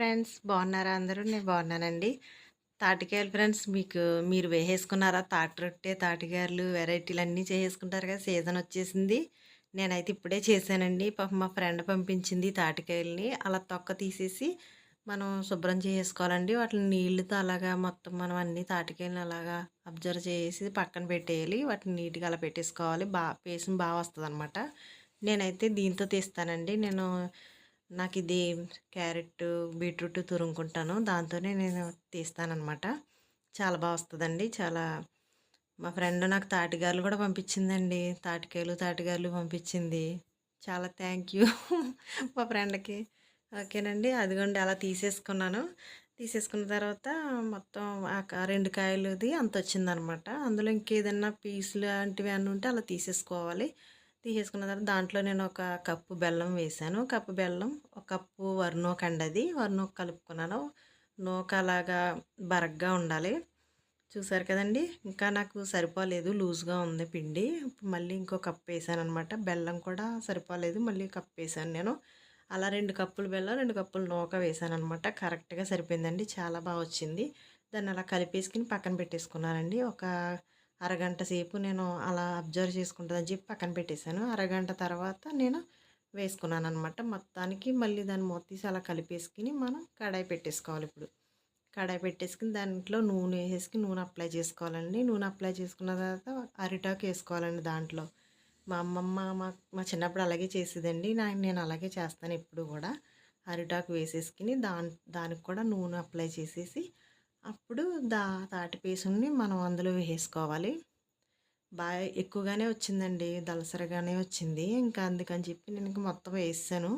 Friends బాగున్నారా? అందరూ నేను బాగున్నానండి. తాటికాయలు ఫ్రెండ్స్ మీకు మీరు వేసేసుకున్నారా? తాటి రొట్టె తాటికాయలు వెరైటీలు అన్నీ చేసేసుకుంటారు కదా సీజన్ వచ్చేసింది. నేనైతే ఇప్పుడే చేశానండి. పాప మా ఫ్రెండ్ పంపించింది తాటికాయలని. అలా తొక్క తీసేసి మనం శుభ్రం చేసుకోవాలండి. వాటిని నీళ్ళతో అలాగా మొత్తం మనం అన్ని తాటికాయలను అలాగా అబ్జర్వ్ చేసి పక్కన పెట్టేయాలి. వాటిని నీట్గా అలా పెట్టేసుకోవాలి. బాగా పేసిన బాగా వస్తుంది నేనైతే దీంతో తీస్తానండి. నేను నాకు ఇది క్యారెట్ బీట్రూట్ తురుముకుంటాను. దాంతోనే నేను తీస్తానమాట చాలా బాగా వస్తుందండి. చాలా మా ఫ్రెండ్ నాకు తాటిగారులు కూడా పంపించిందండి. తాటికాయలు తాటిగారులు పంపించింది. చాలా థ్యాంక్ యూ మా ఫ్రెండ్కి. ఓకేనండి. అదిగోండి అలా తీసేసుకున్నాను. తీసేసుకున్న తర్వాత మొత్తం ఆ రెండు కాయలుది అంత వచ్చిందనమాట అందులో ఇంకేదన్నా పీసులు లాంటివి అన్నీ ఉంటే అలా తీసేసుకోవాలి. తీసేసుకున్న తర్వాత దాంట్లో నేను ఒక కప్పు బెల్లం వేసాను. కప్పు బెల్లం ఒక కప్పు వరినూక అండి అది వర్ణోక కలుపుకున్నాను. నూక అలాగా బరగ్గా ఉండాలి. చూసారు కదండి? ఇంకా నాకు సరిపోలేదు లూజ్గా ఉంది పిండి. మళ్ళీ ఇంకో కప్పు వేసాను అనమాట బెల్లం కూడా సరిపోలేదు మళ్ళీ కప్పు వేసాను నేను. అలా రెండు కప్పులు బెల్లం రెండు కప్పులు నూక వేసాను అనమాట కరెక్ట్గా సరిపోయిందండి చాలా బాగా వచ్చింది. దాన్ని అలా కలిపేసుకుని పక్కన పెట్టేసుకున్నానండి. ఒక అరగంట సేపు నేను అలా అబ్జర్వ్ చేసుకుంటుందని చెప్పి పక్కన పెట్టేశాను. అరగంట తర్వాత నేను వేసుకున్నాను అనమాట మొత్తానికి మళ్ళీ దాన్ని మొత్తీసి అలా కలిపేసుకుని మనం కడాయి పెట్టేసుకోవాలి ఇప్పుడు. కడాయి పెట్టేసుకుని దాంట్లో నూనె వేసేసుకుని నూనె అప్లై చేసుకోవాలండి. నూనె అప్లై చేసుకున్న తర్వాత అరిటాకు వేసుకోవాలండి దాంట్లో. మా అమ్మమ్మ మా మా చిన్నప్పుడు అలాగే చేసేదండి. నా నేను అలాగే చేస్తాను ఎప్పుడు కూడా. అరిటాకు వేసేసుకుని దాని దానికి కూడా నూనె అప్లై చేసేసి అప్పుడు దా తాటి పీసుని మనం అందులో వేసుకోవాలి. బాగా ఎక్కువగానే వచ్చిందండి దలసరగానే వచ్చింది. ఇంకా అందుకని చెప్పి నేను ఇంకా మొత్తం వేసాను.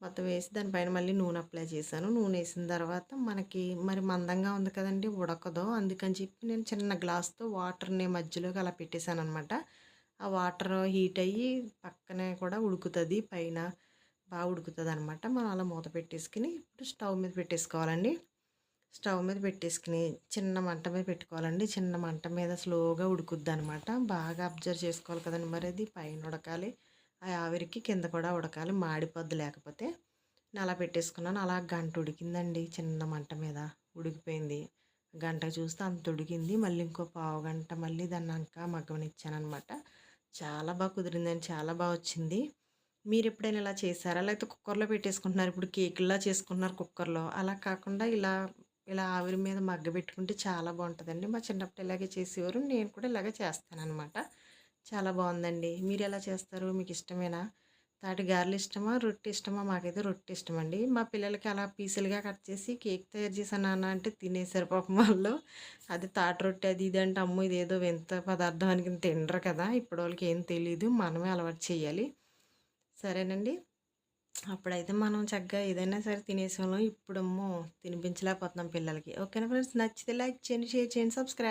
మొత్తం వేసి దానిపైన మళ్ళీ నూనె అప్లై చేశాను. నూనె వేసిన తర్వాత మనకి మరి మందంగా ఉంది కదండి ఉడకదు. అందుకని చెప్పి నేను చిన్న గ్లాస్తో వాటర్ని మధ్యలోకి అలా పెట్టేశాను అనమాట ఆ వాటర్ హీట్ అయ్యి పక్కనే కూడా ఉడుకుతుంది పైన బాగా ఉడుకుతుంది అనమాట మనం అలా మూత పెట్టేసుకుని ఇప్పుడు స్టవ్ మీద పెట్టేసుకోవాలండి. స్టవ్ మీద పెట్టేసుకుని చిన్న మంట మీద పెట్టుకోవాలండి. చిన్న మంట మీద స్లోగా ఉడుకుద్ది అనమాట బాగా అబ్జర్వ్ చేసుకోవాలి కదండి మరి అది. పైన ఉడకాలి. ఆ ఆవిరికి కింద కూడా ఉడకాలి. మాడిపోద్ది లేకపోతే నేను అలా పెట్టేసుకున్నాను. అలా గంట ఉడికిందండి చిన్న మంట మీద. ఉడికిపోయింది. గంట చూస్తే అంత ఉడికింది. మళ్ళీ ఇంకో పావు గంట మళ్ళీ దాన్ని అంకా మగ్గమనిచ్చానమాట చాలా బాగా కుదిరిందండి. చాలా బాగా వచ్చింది. మీరు ఎప్పుడైనా ఇలా చేశారా? లేకపోతే కుక్కర్లో పెట్టేసుకుంటున్నారు? ఇప్పుడు కేకుల్లా చేసుకుంటున్నారు కుక్కర్లో. అలా కాకుండా ఇలా ఇలా ఆవిరి మీద మగ్గ పెట్టుకుంటే చాలా బాగుంటుందండి. మా చిన్నప్పుడు ఇలాగే చేసేవారు. నేను కూడా ఇలాగే చేస్తానమాట చాలా బాగుందండి. మీరు ఎలా చేస్తారు? మీకు ఇష్టమేనా? తాటి గారెలు ఇష్టమా? రొట్టె ఇష్టమా? మాకైతే రొట్టె ఇష్టం అండి మా పిల్లలకి అలా పీసులుగా కట్ చేసి కేక్ తయారు చేశాను అన్న అంటే తినేసారు పాపం వాళ్ళు. అది తాటి రొట్టె అది ఇది అంటే అమ్మో ఇదేదో వింత పదార్థం అని తినరు కదా. ఇప్పుడు వాళ్ళకి ఏం తెలియదు మనమే అలవాటు చేయాలి. సరేనండి. అప్పుడైతే మనం చక్కగా ఏదైనా సరే తినేసాము ఇప్పుడమ్మో తినిపించలేకపోతున్నాం పిల్లలకి. ఓకేనా ఫ్రెండ్స్? నచ్చితే లైక్ చేయండి షేర్ చేయండి సబ్స్క్రైబ్